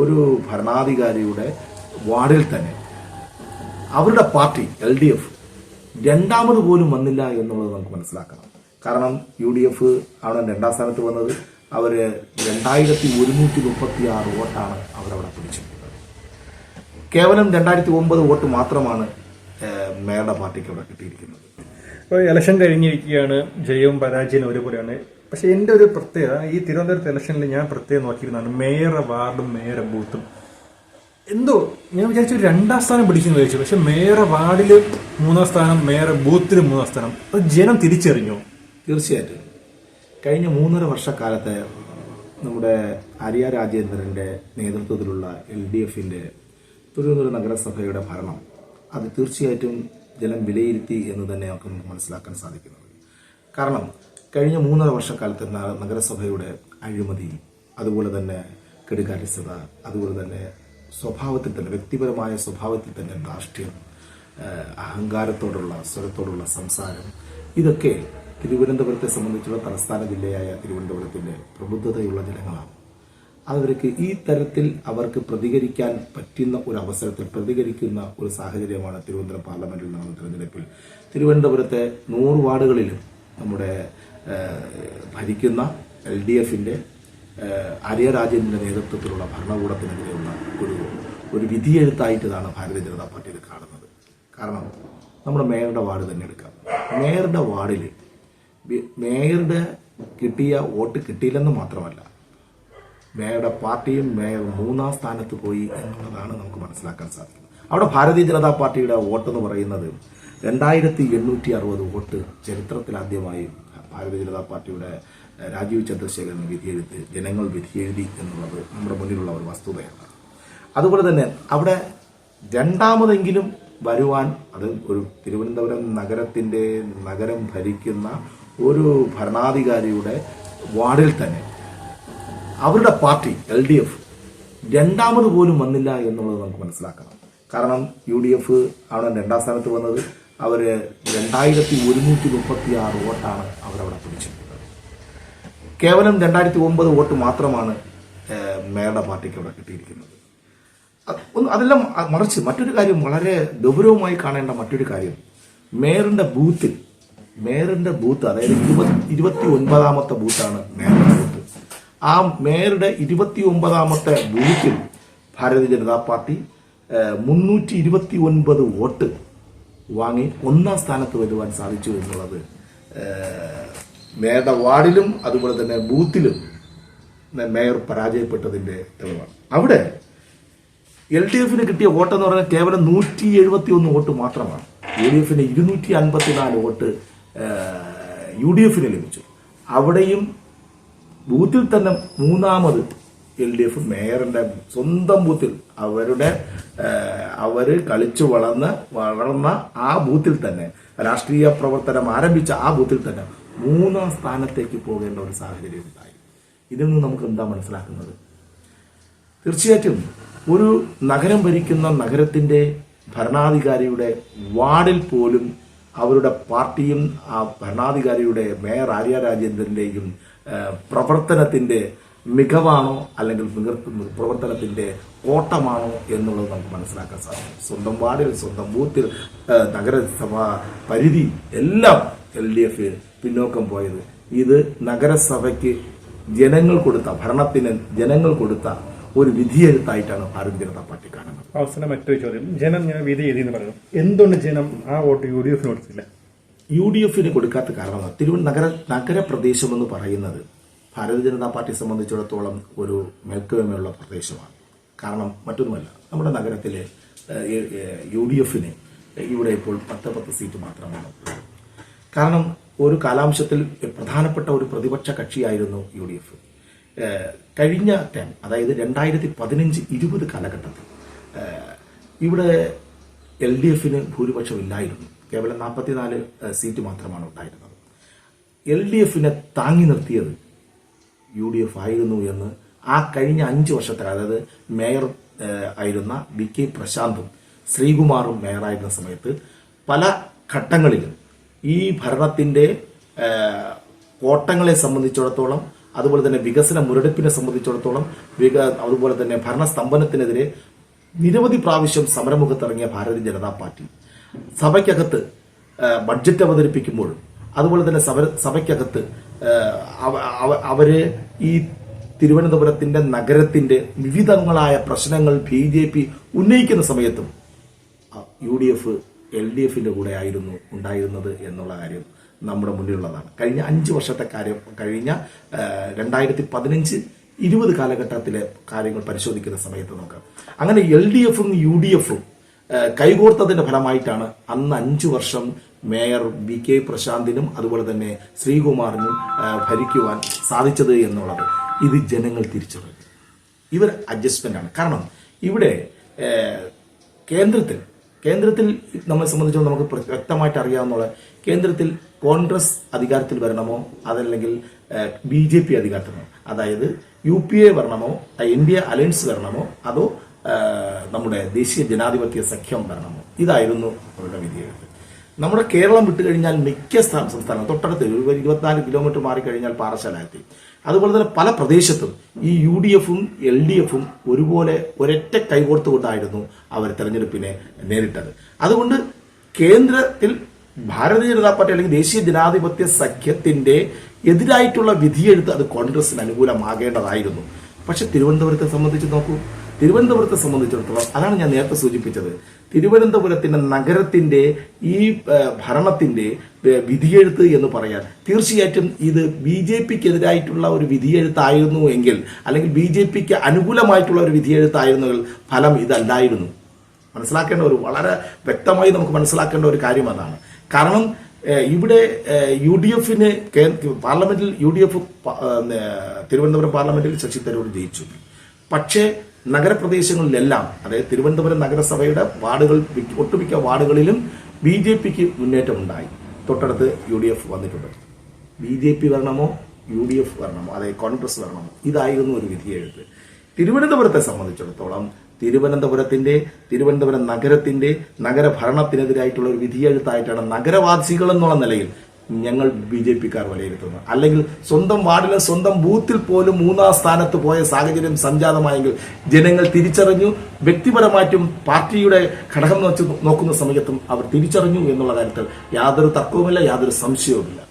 ഒരു ഭരണാധികാരിയുടെ വാർഡിൽ തന്നെ. അവരുടെ പാർട്ടി എൽ ഡി എഫ് രണ്ടാമത് പോലും വന്നില്ല എന്നുള്ളത് നമുക്ക് മനസ്സിലാക്കാം കാരണം യു ഡി എഫ് ആണ് രണ്ടാം സ്ഥാനത്ത് വന്നത്. അവർ രണ്ടായിരത്തി ഒരുന്നൂറ്റി മുപ്പത്തി ആറ് വോട്ടാണ് അവരവിടെ പിടിച്ചിട്ടുള്ളത് കേവലം രണ്ടായിരത്തി ഒമ്പത് വോട്ട് മാത്രമാണ് മേയറുടെ പാർട്ടിക്ക് അവിടെ കിട്ടിയിരിക്കുന്നത്. ഇപ്പോൾ ഇലക്ഷൻ കഴിഞ്ഞിരിക്കുകയാണ്. ജയവും പരാജയവും ഒരുപോലെയാണ്. പക്ഷെ എന്റെ ഒരു പ്രത്യേകത ഈ തിരുവനന്തപുരത്ത് ഇലക്ഷനിൽ ഞാൻ പ്രത്യേകം നോക്കിയിരുന്നതാണ് മേയറെ വാർഡും മേയറെ ബൂത്തും. എന്തോ ഞാൻ വിചാരിച്ചു രണ്ടാം സ്ഥാനം പിടിക്കുന്നു ചോദിച്ചു പക്ഷെ മേയറെ വാർഡിൽ മൂന്നാം സ്ഥാനം മേയറെ ബൂത്തിൽ മൂന്നാം സ്ഥാനം. അത് ജനം തിരിച്ചറിഞ്ഞു. തീർച്ചയായിട്ടും. കഴിഞ്ഞ മൂന്നര വർഷക്കാലത്തെ നമ്മുടെ ആര്യ രാജേന്ദ്രന്റെ നേതൃത്വത്തിലുള്ള എൽ ഡി എഫിന്റെ തിരുവനന്തപുരം നഗരസഭയുടെ ഭരണം അത് തീർച്ചയായിട്ടും ജലം വിലയിരുത്തി എന്ന് തന്നെ നമുക്ക് മനസ്സിലാക്കാൻ സാധിക്കുന്നത് കാരണം കഴിഞ്ഞ മൂന്നര വർഷക്കാലത്ത് നഗരസഭയുടെ അഴിമതി അതുപോലെ തന്നെ കെടുകാര്യസ്ഥത അതുപോലെ തന്നെ സ്വഭാവത്തിൽ തന്നെ വ്യക്തിപരമായ സ്വഭാവത്തിൽ തന്നെ ധാർഷ്ട്യം അഹങ്കാരത്തോടുള്ള സ്വരത്തോടുള്ള സംസാരം ഇതൊക്കെ തിരുവനന്തപുരത്തെ സംബന്ധിച്ചുള്ള തലസ്ഥാന ജില്ലയായ തിരുവനന്തപുരത്തിന്റെ പ്രബുദ്ധതയുള്ള ജനങ്ങളാണ്. അവർക്ക് ഈ തരത്തിൽ അവർക്ക് പ്രതികരിക്കാൻ പറ്റുന്ന ഒരു അവസരത്തിൽ പ്രതികരിക്കുന്ന ഒരു സാഹചര്യമാണ് തിരുവനന്തപുരം പാർലമെന്റിൽ നടന്ന തിരഞ്ഞെടുപ്പിൽ. തിരുവനന്തപുരത്തെ നൂറ് വാർഡുകളിലും നമ്മുടെ ഭരിക്കുന്ന എൽ ഡി എഫിന്റെ ആര്യ രാജേന്ദ്രന്റെ നേതൃത്വത്തിലുള്ള ഭരണകൂടത്തിനെതിരെയുള്ള ഒരു ഒരു വിധിയെഴുത്തായിട്ടാണ് ഭാരതീയ ജനതാ പാർട്ടിയിൽ കാണുന്നത്. കാരണം നമ്മുടെ മേയറുടെ വാർഡ് തന്നെ എടുക്കാം. മേയറുടെ വാർഡിൽ മേയറുടെ കിട്ടിയ വോട്ട് കിട്ടിയില്ലെന്ന് മാത്രമല്ല മേയറുടെ പാർട്ടിയും മേയർ മൂന്നാം സ്ഥാനത്ത് പോയി എന്നുള്ളതാണ് നമുക്ക് മനസ്സിലാക്കാൻ സാധിക്കുന്നത്. അവിടെ ഭാരതീയ ജനതാ പാർട്ടിയുടെ വോട്ട് എന്ന് പറയുന്നത് രണ്ടായിരത്തി എണ്ണൂറ്റി അറുപത് വോട്ട് ചരിത്രത്തിലാദ്യമായി ഭാരതീയ ജനതാ പാർട്ടിയുടെ രാജീവ് ചന്ദ്രശേഖരൻ വിധിയെഴുത്ത് ജനങ്ങൾ വിധിയെഴുതി എന്നുള്ളത് നമ്മുടെ മുന്നിലുള്ള ഒരു വസ്തുതയാണ്. അതുപോലെ തന്നെ അവിടെ രണ്ടാമതെങ്കിലും വരുവാൻ അത് ഒരു തിരുവനന്തപുരം നഗരത്തിന്റെ നഗരം ഭരിക്കുന്ന ഒരു ഭരണാധികാരിയുടെ വാർഡിൽ തന്നെ അവരുടെ പാർട്ടി എൽ ഡി എഫ് രണ്ടാമത് പോലും വന്നില്ല എന്നുള്ളത് നമുക്ക് മനസ്സിലാക്കണം. കാരണം യു ഡി എഫ് ആണ് രണ്ടാം സ്ഥാനത്ത് വന്നത്. അവർ രണ്ടായിരത്തി ഒരുന്നൂറ്റി മുപ്പത്തി ആറ് വോട്ടാണ് അവരവിടെ പിടിച്ചിട്ടുള്ളത് കേവലം രണ്ടായിരത്തി ഒമ്പത് വോട്ട് മാത്രമാണ് ഏഹ്, പാർട്ടിക്ക് അവിടെ കിട്ടിയിരിക്കുന്നത്. അതെല്ലാം മറിച്ച് മറ്റൊരു കാര്യം വളരെ ഗൗരവമായി കാണേണ്ട മറ്റൊരു കാര്യം. മേയറിന്റെ ബൂത്തിൽ മേയറിന്റെ ബൂത്ത് അതായത് ഇരുപത്തി ഇരുപത്തി ഒൻപതാമത്തെ ബൂത്താണ് മേയറുടെ ബൂത്ത്. ആ മേയറുടെ ഇരുപത്തി ഒമ്പതാമത്തെ ബൂത്തിൽ ഭാരതീയ ജനതാ പാർട്ടി മുന്നൂറ്റി ഇരുപത്തി ഒൻപത് വോട്ട് വാങ്ങി ഒന്നാം സ്ഥാനത്ത് വരുവാൻ സാധിച്ചു എന്നുള്ളത് മേയറുടെ വാർഡിലും അതുപോലെ തന്നെ ബൂത്തിലും മേയർ പരാജയപ്പെട്ടതിന്റെ തെളിവാണ്. അവിടെ എൽ ഡി എഫിന് കിട്ടിയ വോട്ട് എന്ന് പറഞ്ഞാൽ കേവലം നൂറ്റി എഴുപത്തി ഒന്ന് വോട്ട് മാത്രമാണ്. യു ഡി എഫിന് ഇരുന്നൂറ്റി അൻപത്തിനാല് വോട്ട് യു ഡി എഫിന് ലഭിച്ചു. അവിടെയും ബൂത്തിൽ തന്നെ മൂന്നാമത് എൽ ഡി എഫ് മേയറിന്റെ സ്വന്തം ബൂത്തിൽ അവരുടെ അവർ കളിച്ചു വളർന്ന് വളർന്ന ആ ബൂത്തിൽ തന്നെ രാഷ്ട്രീയ പ്രവർത്തനം ആരംഭിച്ച ആ ബൂത്തിൽ തന്നെ മൂന്നാം സ്ഥാനത്തേക്ക് പോകേണ്ട ഒരു സാഹചര്യം ഉണ്ടായി. ഇതിൽ നിന്ന് നമുക്ക് എന്താ മനസ്സിലാക്കുന്നത്? തീർച്ചയായിട്ടും ഒരു നഗരം ഭരിക്കുന്ന നഗരത്തിന്റെ ഭരണാധികാരിയുടെ വാർഡിൽ പോലും അവരുടെ പാർട്ടിയും ആ ഭരണാധികാരിയുടെ മേയർ ആര്യ രാജേന്ദ്രന്റെയും പ്രവർത്തനത്തിന്റെ മികവാണോ അല്ലെങ്കിൽ പ്രവർത്തനത്തിന്റെ കോട്ടമാണോ എന്നുള്ളത് നമുക്ക് മനസ്സിലാക്കാൻ സാധിക്കും. സ്വന്തം വാർഡിൽ സ്വന്തം ബൂത്തിൽ നഗരസഭാ പരിധി എല്ലാം എൽ ഡി എഫ് പിന്നോക്കം പോയത്. ഇത് നഗരസഭയ്ക്ക് ജനങ്ങൾ കൊടുത്ത ഭരണത്തിന് ജനങ്ങൾ കൊടുത്ത ഒരു വിധിയെഴുത്തായിട്ടാണ് ഭാരതീയ ജനതാ പാർട്ടി കാണുന്നത്. അവസാനം മറ്റൊരു ചോദ്യം. ജനം ഞാൻ വിധി എഴുതി എന്ന് പറയുന്നു. എന്തുകൊണ്ട് ജനം ആ വോട്ട് യു ഡി എഫിന് കൊടുത്തില്ല? യു ഡി എഫിന് കൊടുക്കാത്ത കാരണം തിരുവനന്തപുരം നഗര നഗരപ്രദേശം എന്ന് പറയുന്നത് ഭാരതീയ ജനതാ പാർട്ടിയെ സംബന്ധിച്ചിടത്തോളം ഒരു മേൽക്കോയ്മയുള്ള പ്രദേശമാണ്. കാരണം മറ്റൊന്നുമല്ല നമ്മുടെ നഗരത്തിലെ യു ഡി എഫിന് ഇവിടെ ഇപ്പോൾ പത്ത് പത്ത് സീറ്റ് മാത്രമാണ് കാരണം ഒരു കാലാംശത്തിൽ പ്രധാനപ്പെട്ട ഒരു പ്രതിപക്ഷ കക്ഷിയായിരുന്നു യു ഡി എഫ്. കഴിഞ്ഞ ടൈം അതായത് രണ്ടായിരത്തി പതിനഞ്ച് ഇരുപത് കാലഘട്ടത്തിൽ ഇവിടെ എൽ ഡി എഫിന് ഭൂരിപക്ഷം ഇല്ലായിരുന്നു കേവലം നാൽപ്പത്തിനാല് സീറ്റ് മാത്രമാണ് ഉണ്ടായിരുന്നത്. എൽ ഡി എഫിനെ താങ്ങി നിർത്തിയത് യു ഡി എഫ് ആയിരുന്നു എന്ന് ആ കഴിഞ്ഞ അഞ്ച് വർഷത്തെ അതായത് മേയർ ആയിരുന്ന വി കെ പ്രശാന്തും ശ്രീകുമാറും മേയറായിരുന്ന സമയത്ത് പല ഘട്ടങ്ങളിലും ഈ ഭരണത്തിന്റെ കോട്ടങ്ങളെ സംബന്ധിച്ചിടത്തോളം അതുപോലെ തന്നെ വികസന മുരടിപ്പിനെ സംബന്ധിച്ചിടത്തോളം വിക അതുപോലെ തന്നെ ഭരണസ്തംഭനത്തിനെതിരെ നിരവധി പ്രാവശ്യം സമരമുഖത്തിറങ്ങിയ ഭാരതീയ ജനതാ പാർട്ടി സഭയ്ക്കകത്ത് ബഡ്ജറ്റ് അവതരിപ്പിക്കുമ്പോഴും അതുപോലെ തന്നെ സഭ സഭയ്ക്കകത്ത് അവർ ഈ തിരുവനന്തപുരത്തിന്റെ നഗരത്തിന്റെ വിവിധങ്ങളായ പ്രശ്നങ്ങൾ ബി ജെ പി ഉന്നയിക്കുന്ന സമയത്തും U D F L D എഫിന്റെ കൂടെ ആയിരുന്നു ഉണ്ടായിരുന്നത് എന്നുള്ള കാര്യം നമ്മുടെ മുന്നിലുള്ളതാണ്. കഴിഞ്ഞ അഞ്ച് വർഷത്തെ കാര്യം കഴിഞ്ഞ രണ്ടായിരത്തി പതിനഞ്ച് ഇരുപത് കാലഘട്ടത്തിലെ കാര്യങ്ങൾ പരിശോധിക്കുന്ന സമയത്ത് നോക്കാം. അങ്ങനെ എൽ ഡി എഫും യു ഡി എഫും കൈകോർത്തതിന്റെ ഫലമായിട്ടാണ് അന്ന് അഞ്ചു വർഷം മേയർ വി കെ പ്രശാന്തിനും അതുപോലെ തന്നെ ശ്രീകുമാറിനും ഭരിക്കുവാൻ സാധിച്ചത് എന്നുള്ളത്. ഇത് ജനങ്ങൾ തിരിച്ചറിഞ്ഞു. ഇവർ അഡ്ജസ്റ്റ്മെന്റ് ആണ് കാരണം ഇവിടെ കേന്ദ്രത്തിൽ കേന്ദ്രത്തിൽ നമ്മളെ സംബന്ധിച്ചിടത്തോളം നമുക്ക് വ്യക്തമായിട്ട് അറിയാവുന്ന കേന്ദ്രത്തിൽ കോൺഗ്രസ് അധികാരത്തിൽ വരണമോ? അതല്ലെങ്കിൽ ബി ജെ പി അധികാരത്തിൽ വരണമോ? അതായത് യു പി എ വരണമോ? എൻ ഡി എ അലയൻസ് വരണമോ? അതോ നമ്മുടെ ദേശീയ ജനാധിപത്യ സഖ്യം വരണമോ ഇതായിരുന്നു അവരുടെ വിധിയെഴുത്ത്. നമ്മുടെ കേരളം വിട്ടു കഴിഞ്ഞാൽ മിക്ക സ്ഥാ- സംസ്ഥാനം തൊട്ടടുത്ത് ഒരു ഇരുപത്തിനാല് കിലോമീറ്റർ മാറിക്കഴിഞ്ഞാൽ പാറശാലയെത്തി അതുപോലെ തന്നെ പല പ്രദേശത്തും ഈ യു ഡി എഫും എൽ ഡി എഫും ഒരുപോലെ ഒരൊറ്റ കൈകോർത്തുകൊണ്ടായിരുന്നു അവർ തെരഞ്ഞെടുപ്പിനെ നേരിട്ടത്. അതുകൊണ്ട് കേന്ദ്രത്തിൽ ഭാരതീയ ജനതാ പാർട്ടി അല്ലെങ്കിൽ ദേശീയ ജനാധിപത്യ സഖ്യത്തിന്റെ എതിരായിട്ടുള്ള വിധിയെഴുത്ത് അത് കോൺഗ്രസിന് അനുകൂലമാകേണ്ടതായിരുന്നു. പക്ഷെ തിരുവനന്തപുരത്തെ സംബന്ധിച്ച് നോക്കൂ തിരുവനന്തപുരത്തെ സംബന്ധിച്ചിടത്തോളം അതാണ് ഞാൻ നേരത്തെ സൂചിപ്പിച്ചത്. തിരുവനന്തപുരത്തിന്റെ നഗരത്തിന്റെ ഈ ഭരണത്തിന്റെ വിധിയെഴുത്ത് എന്ന് പറയാൻ തീർച്ചയായിട്ടും ഇത് ബി ജെ പിക്ക് എതിരായിട്ടുള്ള ഒരു വിധിയെഴുത്തായിരുന്നു എങ്കിൽ അല്ലെങ്കിൽ ബി ജെ പിക്ക് അനുകൂലമായിട്ടുള്ള ഒരു വിധിയെഴുത്തായിരുന്നെങ്കിൽ ഫലം ഇതല്ലായിരുന്നു. മനസ്സിലാക്കേണ്ട ഒരു വളരെ വ്യക്തമായി നമുക്ക് മനസ്സിലാക്കേണ്ട ഒരു കാര്യം അതാണ്. കാരണം ഇവിടെ യു ഡി എഫിന് പാർലമെന്റിൽ യു ഡി എഫ് തിരുവനന്തപുരം പാർലമെന്റിൽ ശശി തരൂർ ജയിച്ചു. പക്ഷേ നഗരപ്രദേശങ്ങളിലെല്ലാം അതായത് തിരുവനന്തപുരം നഗരസഭയുടെ വാർഡുകൾ മിക്ക- ഒട്ടുമിക്ക വാർഡുകളിലും ബി ജെ പിക്ക് മുന്നേറ്റമുണ്ടായി. തൊട്ടടുത്ത് യു ഡി എഫ് വന്നിട്ടുണ്ട്. ബി ജെ പി വരണമോ യു ഡി എഫ് വരണമോ അതായത് കോൺഗ്രസ് വരണമോ ഇതായിരുന്നു ഒരു വിധിയെഴുത്ത്. തിരുവനന്തപുരത്തെ സംബന്ധിച്ചിടത്തോളം തിരുവനന്തപുരത്തിന്റെ തിരുവനന്തപുരം നഗരത്തിന്റെ നഗരഭരണത്തിനെതിരായിട്ടുള്ള ഒരു വിധിയെഴുത്തായിട്ടാണ് നഗരവാസികൾ എന്നുള്ള നിലയിൽ ഞങ്ങൾ ബി ജെ പിക്കാർ വിലയിരുത്തുന്നത് അല്ലെങ്കിൽ സ്വന്തം വാർഡിലെ സ്വന്തം ബൂത്തിൽ പോലും മൂന്നാം സ്ഥാനത്ത് പോയ സാഹചര്യം സംജാതമായെങ്കിൽ ജനങ്ങൾ തിരിച്ചറിഞ്ഞു വ്യക്തിപരമായിട്ടും പാർട്ടിയുടെ ഘടകം വെച്ച് നോക്കുന്ന സമയത്തും അവർ തിരിച്ചറിഞ്ഞു എന്നുള്ള കാര്യത്തിൽ യാതൊരു തർക്കവുമില്ല യാതൊരു സംശയവുമില്ല.